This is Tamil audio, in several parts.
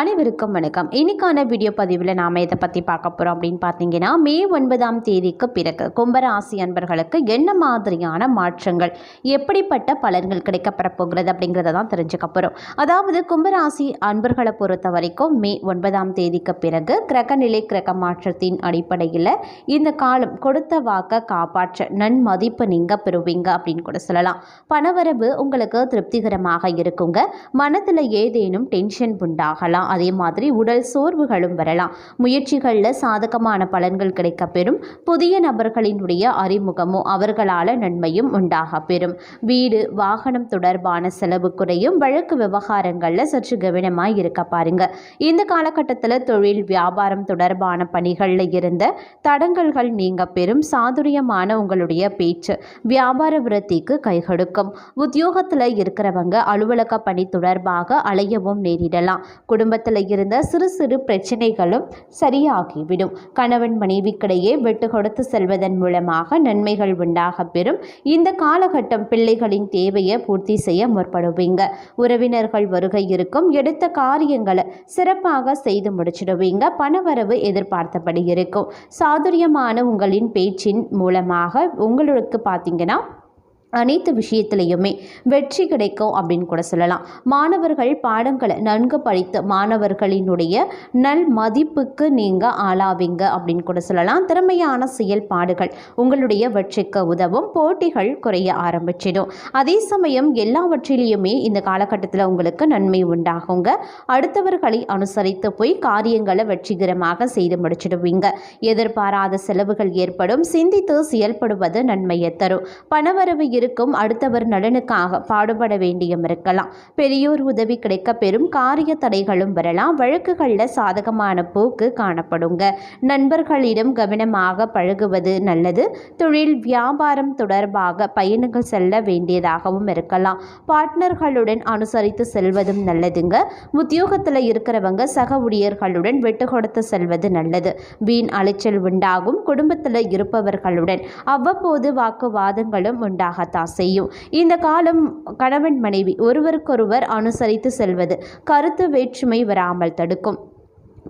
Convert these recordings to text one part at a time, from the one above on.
அனைவருக்கும் வணக்கம். இன்னைக்கான வீடியோ பதிவில் நாம் இதை பற்றி பார்க்க போகிறோம் அப்படின்னு பார்த்தீங்கன்னா மே ஒன்பதாம் தேதிக்கு பிறகு கும்பராசி அன்பர்களுக்கு என்ன மாதிரியான மாற்றங்கள் எப்படிப்பட்ட பலன்கள் கிடைக்கப்பெற போகிறது அப்படிங்கிறத தான் தெரிஞ்சுக்க போகிறோம் அதாவது கும்பராசி அன்பர்களை பொறுத்த வரைக்கும் மே ஒன்பதாம் தேதிக்கு பிறகு கிரகநிலை கிரக மாற்றத்தின் அடிப்படையில் இந்த காலம் கொடுத்த வாக்க காப்பாற்ற நன்மதிப்பு நீங்கள் பெறுவீங்க அப்படின்னு கூட சொல்லலாம். பணவரவு உங்களுக்கு திருப்திகரமாக இருக்குங்க. மனத்தில் ஏதேனும் டென்ஷன் உண்டாகலாம். அதே மாதிரி உடல் சோர்வுகளும் வரலாம். முயற்சிகளில் சாதகமான பலன்கள் கிடைக்க பெறும் புதிய நபர்களினுடைய அறிமுகமும் அவர்களால் நன்மையும் உண்டாக பெறும் வீடு வாகனம் தொடர்பான செலவு குறையும். வழக்கு விவகாரங்களில் சற்று கவனமாக இருக்க பாருங்க. இந்த காலகட்டத்தில் தொழில் வியாபாரம் தொடர்பான பணிகளில் இருந்த தடங்கல்கள் நீங்க பெறும் சாதுரியமான உங்களுடைய பேச்சு வியாபார விருத்திக்கு கைகொடுக்கும். உத்தியோகத்தில் இருக்கிறவங்க அலுவலக பணி தொடர்பாக அலையவும் நேரிடலாம். குடும்பத்தில் இருந்த சிறு சிறு பிரச்சனைகளும் சரியாகிவிடும். கணவன் மனைவிக்கிடையே விட்டு கொடுத்து செல்வதன் மூலமாக நன்மைகள் உண்டாக பெறும். இந்த காலகட்டம் பிள்ளைகளின் தேவையை பூர்த்தி செய்ய முற்படுவீங்க. உறவினர்கள் வருகை இருக்கும். எடுத்த காரியங்களை சிறப்பாக செய்து முடிச்சிடுவீங்க. பணவரவு எதிர்பார்த்தபடி இருக்கும். சாதுரியமான உங்களின் பேச்சின் மூலமாக உங்களுக்கு பார்த்தீங்கன்னா அனைத்து விஷயத்திலையுமே வெற்றி கிடைக்கும் அப்படின்னு கூட சொல்லலாம். மாணவர்கள் பாடங்களை நன்கு படித்து மாணவர்களினுடைய நல் மதிப்புக்கு நீங்கள் ஆளாவீங்க அப்படின்னு கூட சொல்லலாம். திறமையான செயல்பாடுகள் உங்களுடைய வெற்றிக்கு உதவும். போட்டிகள் குறைய ஆரம்பிச்சிடும். அதே சமயம் எல்லாவற்றிலையுமே இந்த காலகட்டத்தில் உங்களுக்கு நன்மை உண்டாகுங்க. அடுத்தவர்களை அனுசரித்து போய் காரியங்களை வெற்றிகரமாக செய்து முடிச்சிடுவீங்க. எதிர்பாராத செலவுகள் ஏற்படும். சிந்தித்து செயல்படுவது நன்மையை தரும். பணவரவு இருக்கும். அடுத்தவர் நலனுக்காக பாடுபட வேண்டியும் இருக்கலாம். பெரியோர் உதவி கிடைக்க பெறும் காரிய தடைகளும் வரலாம். வழக்குகளில் சாதகமான போக்கு காணப்படுங்க. நண்பர்களிடம் கவனமாக பழகுவது நல்லது. தொழில் வியாபாரம் தொடர்பாக பயணங்கள் செல்ல வேண்டியதாகவும் இருக்கலாம். பார்ட்னர்களுடன் அனுசரித்து செல்வதும் நல்லதுங்க. உத்தியோகத்தில் இருக்கிறவங்க சக ஊழியர்களுடன் விட்டு கொடுத்து செல்வது நல்லது. வீண் அலைச்சல் உண்டாகும். குடும்பத்தில் இருப்பவர்களுடன் அவ்வப்போது வாக்குவாதங்களும் உண்டாகத்தான் செய்யும். இந்த காலம் கணவன் மனைவி ஒருவருக்கொருவர் அனுசரித்து செல்வது கருத்து வேற்றுமை வராமல் தடுக்கும்.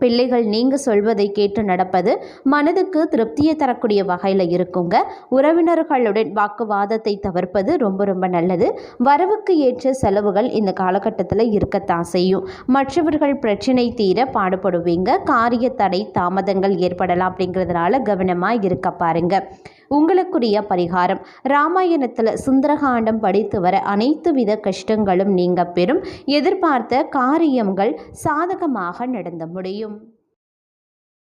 பிள்ளைகள் நீங்கள் சொல்வதை கேட்டு நடப்பது மனதுக்கு திருப்தியை தரக்கூடிய வகையில் இருக்குங்க. உறவினர்களுடன் வாக்குவாதத்தை தவிர்ப்பது ரொம்ப ரொம்ப நல்லது. வரவுக்கு ஏற்ற செலவுகள் இந்த காலகட்டத்தில் இருக்கத்தான் செய்யும். மற்றவர்கள் பிரச்சனை தீர பாடுபடுவீங்க. காரிய தடை தாமதங்கள் ஏற்படலாம் அப்படிங்கிறதுனால கவனமாக இருக்க பாருங்கள் உங்களுக்குரிய பரிகாரம். ராமாயணத்தில் சுந்தரகாண்டம் படித்து வர அனைத்து வித கஷ்டங்களும் நீங்க பெறும். எதிர்பார்த்த காரியங்கள் சாதகமாக நடந்து முடியும்.